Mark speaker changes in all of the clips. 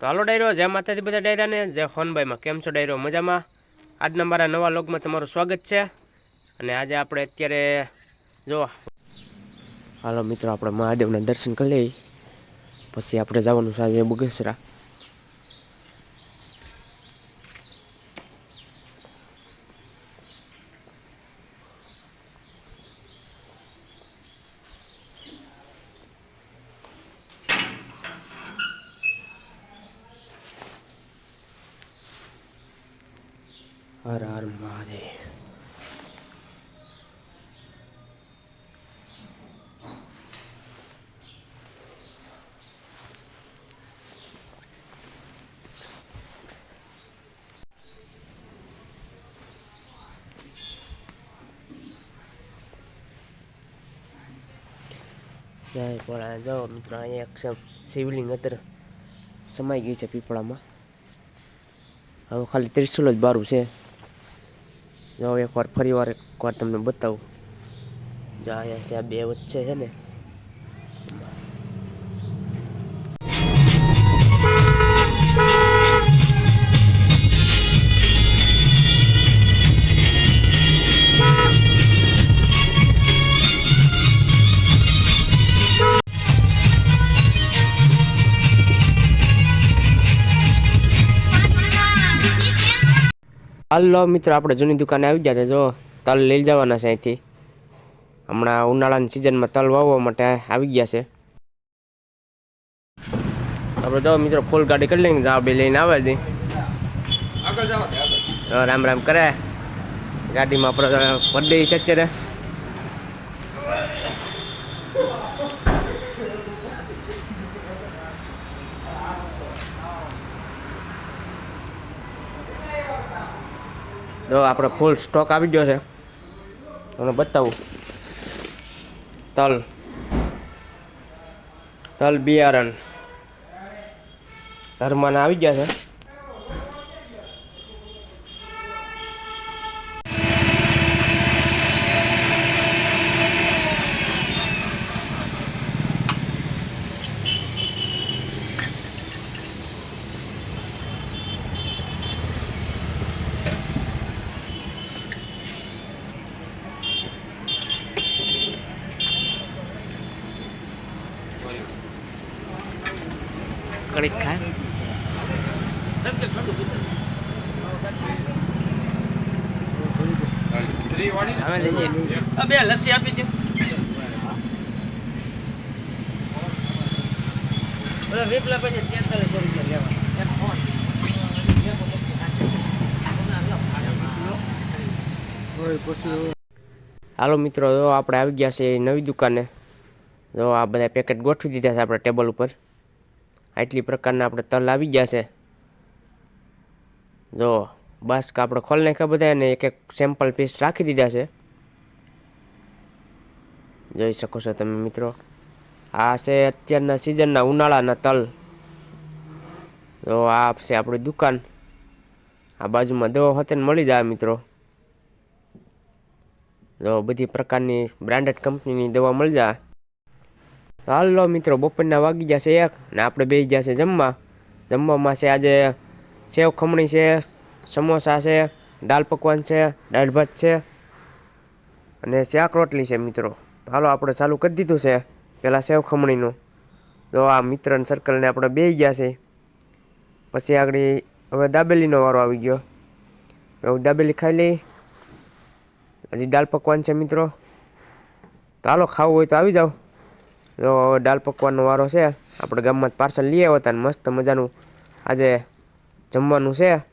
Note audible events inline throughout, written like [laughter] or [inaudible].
Speaker 1: તો હાલો ડાયરો, જય માતાજી બધા ડાયરાને, જય હોનભાઈમાં કેમ છો ડાયરો? મજામાં? આજના મારા નવા લોગમાં તમારું સ્વાગત છે. અને આજે આપણે અત્યારે જો હાલો મિત્રો, આપણે મહાદેવના દર્શન કરી લઈએ. પછી આપણે જવાનું છે આજે બગસરા હર હર મહાદેવ. જય ભોળા જો મિત્રો, અહીંયા એક શિવલિંગ અત્યારે સમાઈ ગઈ છે પીપળામાં. હવે ખાલી ત્રિશુલ જ બારું છે. જો એકવાર ફરી વાર એકવાર તમને બતાવું. જો અહીંયા બે વચ્ચે છે ને. હાલો મિત્રો, આપણે જૂની દુકાને આવી ગયા છે. જો, તલ લઈ જવાના છે અહીંથી. હમણાં ઉનાળાની સિઝનમાં તલ વાવવા માટે આવી ગયા છે. આપણે જો મિત્રો, ફૂલ ગાડી કરી લઈને જાવ બે લઈને આવે છે. રામ રામ કરે. ગાડીમાં આપણે પડે છે અત્યારે. જો આપણે ફૂલ સ્ટોક આવી ગયો છે. તમને બતાવું. તલ. તલ બિયારણ. ધર્મના આવી ગયા છે. અમે લઈએ બે લસ્સી આપી દે ઓલા વિપલા પછી તેતાલીસ રૂપિયા લેવા એક ફોન. હાલો મિત્રો જો આપણે આવી ગયા છે નવી દુકાને. જો આ બધા પેકેટ ગોઠવી દીધા છે આપણે ટેબલ ઉપર. આટલી પ્રકારના આપણે તલ આવી ગયા છે. જો બસ કે આપણે ખોલી નાખ્યા બધા અને એક એક સેમ્પલ પીસ રાખી દીધા છે. જોઈ શકો છો તમે મિત્રો. આ છે અત્યારના સિઝનના ઉનાળાના તલ. તો આ છે આપણી દુકાન. આ બાજુમાં દવા હોતે મળી જાય મિત્રો. જો બધી પ્રકારની બ્રાન્ડેડ કંપનીની દવા મળી જાય. તો હાલો મિત્રો, બપોરના વાગી જશે એક ને આપણે બે જશે જમવા. જમવામાં છે આજે સેવ ખમણી છે, સમોસા છે દાલ પકવાન છે, દાળ ભાત છે અને શાક રોટલી છે મિત્રો. તો હાલો, આપણે ચાલુ કરી દીધું છે. પહેલાં સેવ ખમણીનું. તો આ મિત્ર સર્કલને આપણે બે ગયા છે. પછી આગળ હવે દાબેલીનો વારો આવી ગયો. હવે દાબેલી ખાઈ લઈ હજી દાલ પકવાન છે મિત્રો. તો હાલો, ખાવું હોય તો આવી જાઓ. તો હવે દાલ પકવાનનો વારો છે. આપણે ગામમાં પાર્સલ લઈ આવ્યા મસ્ત મજાનું. આજે જમવાનું છે.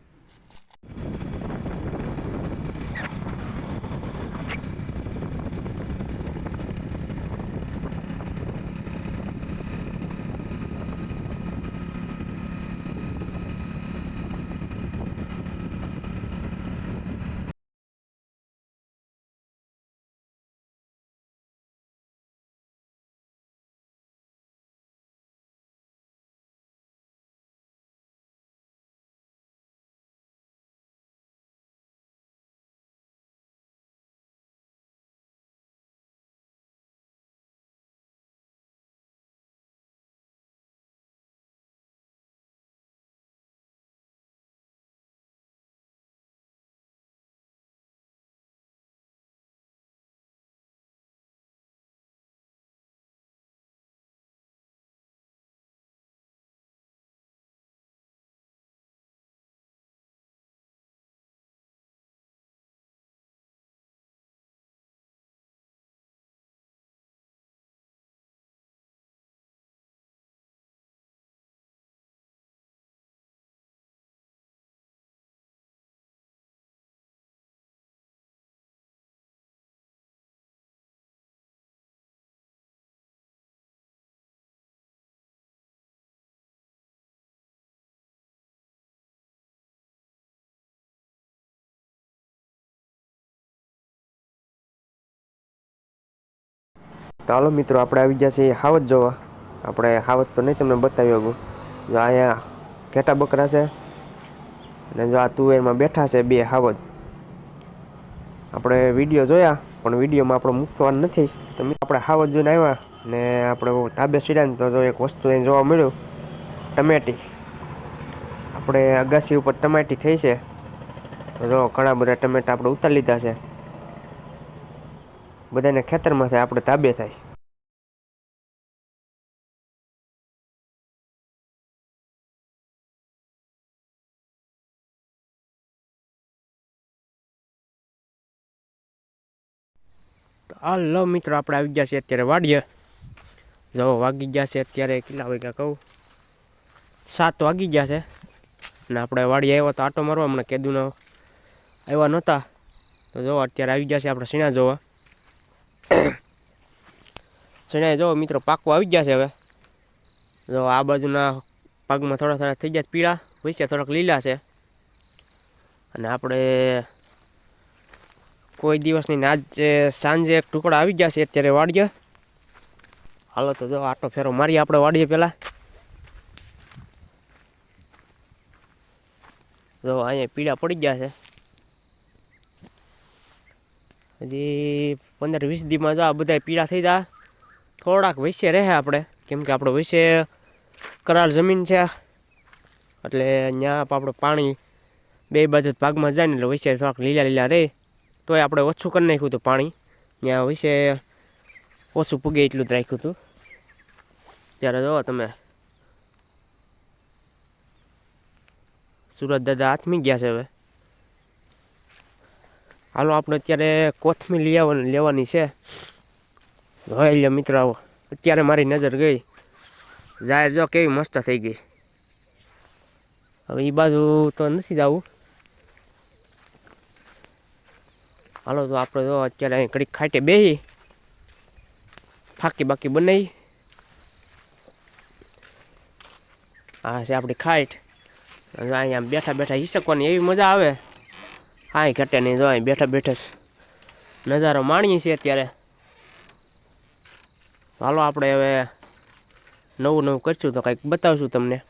Speaker 1: તો હાલો મિત્રો, આપણે આવી ગયા છીએ હાવત જોવા. આપણે હાવત તો નહીં તમને બતાવી શકું. જો અહીંયા ઘેટા બકરા છે અને જો આ તુવેરમાં બેઠા છે બે હાવત આપણે વીડિયો જોયા, પણ વિડીયોમાં આપણે મૂકવાનું નથી. તો આપણે હાવત જોઈને આવ્યા ને આપણે તાબે સીડાને તો જો એક વસ્તુ અહીં જોવા મળ્યું, ટમેટી. આપણે અગાસી ઉપર ટમેટી થઈ છે. તો જો ઘણા બધા ટમેટા આપણે ઉતારી લીધા છે. બધાને ખેતરમાંથી આપણે તાબે થાય. હાલો મિત્રો, આપણે આવી ગયા છે અત્યારે વાડીએ. જો, વાગી ગયા છે અત્યારે, કેટલા વાગ્યા કહું? સાત વાગી ગયા છે. ને આપણે વાડી આવ્યા તો આટો મારવા, હમણાં કેદુનો આવ્યા નહોતા. તો જો, અત્યારે આવી ગયા છે આપણે સીણા જોવા. [coughs] સીણા જો મિત્રો, પાકું આવી ગયા છે હવે. જો આ બાજુના પાકમાં થોડા થોડા થઈ ગયા પીળા, વચ્ચે થોડાક લીલા છે. અને આપણે કોઈ દિવસની આજ સાંજે એક ટુકડા આવી ગયા છે, અત્યારે વાડીએ. હાલો તો જો આટો ફેરો મારીએ આપણે વાડીએ પહેલાં. જો, અહીંયા પીળા પડી ગયા છે. હજી પંદર વીસ દીમાં જો આ બધા પીળા થઈ જા. થોડાક વૈસે રહે આપણે. કેમ કે આપણો વૈસે કરાર જમીન છે. એટલે ત્યાં આપણે પાણી બે બાજુ ભાગમાં જાય ને એટલે વૈસે થોડાક લીલા લીલા રહે. તોય આપણે ઓછું કરી નાખ્યું હતું પાણી. ત્યાં વિશે ઓછું પૂગે એટલું જ રાખ્યું હતું. ત્યારે જો તમે. સુરત દાદા હાથમી ગયા છે હવે. હાલો, આપણે અત્યારે કોથમી લઈ લેવાની છે. હવે લે મિત્ર અત્યારે મારી નજર ગઈ. જાહેર જો કેવી મસ્ત થઈ ગઈ. હવે એ બાજુ તો નથી જવું. હાલો, તો આપણે તો અત્યારે અહીં ઘડીક ખાટે બેસી ફાકી બાકી બનાવી આ છે આપણી ખાઈટ અહીંયા બેઠા બેઠા હિસકવાની એવી મજા આવે. કાંઈ ઘટે નહીં જો બેઠા બેઠા નજારો માણીએ છીએ અત્યારે. હાલો, આપણે હવે નવું નવું કરશું તો કંઈક બતાવશું તમને.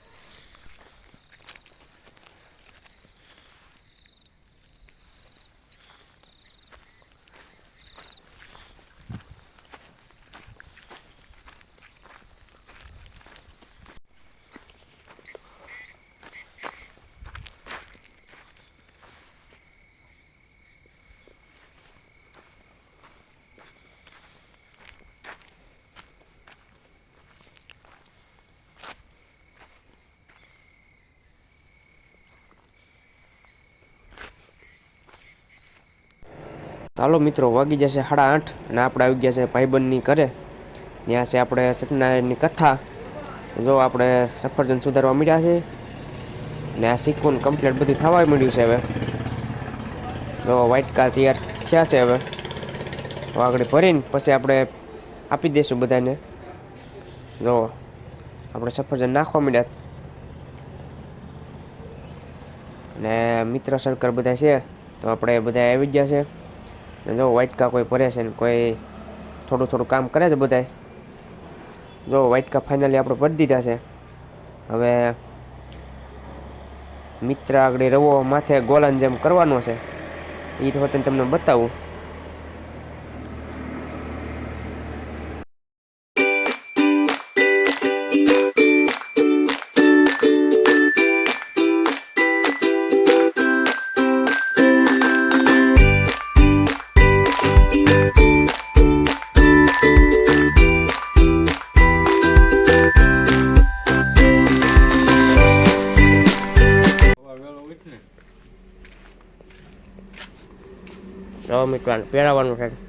Speaker 1: ચાલો મિત્રો, વાગી જશે સાડા આઠ અને આપણે આવી ગયા છે ભાઈબંધની ઘરે. ત્યાં છે આપણે સત્યનારાયણની કથા. જો આપણે સફરજન સુધારવા મળ્યા છે, ને આ સિક્કોન કમ્પ્લીટ બધું થવા મળ્યું છે હવે. જો વ્હાઇટ કાર તૈયાર થયા છે હવે. વાગડી ભરીને પછી આપણે આપી દઈશું બધાને. જો આપણે સફરજન નાખવા મળ્યા ને મિત્ર સર્કલ બધા છે, તો આપણે બધા આવી ગયા છે. ને જો વાઇટકા કોઈ ભરે છે ને કોઈ થોડું થોડું કામ કરે છે બધાય. જો વાઇટકા ફાઇનલી આપણે ભરી દીધા છે. હવે મિત્ર આગળ રવો માથે ગોલન જેમ કરવાનો છે. એ તો તમને બતાવું. રવો મિત્રો આને પહેરાવાનું છે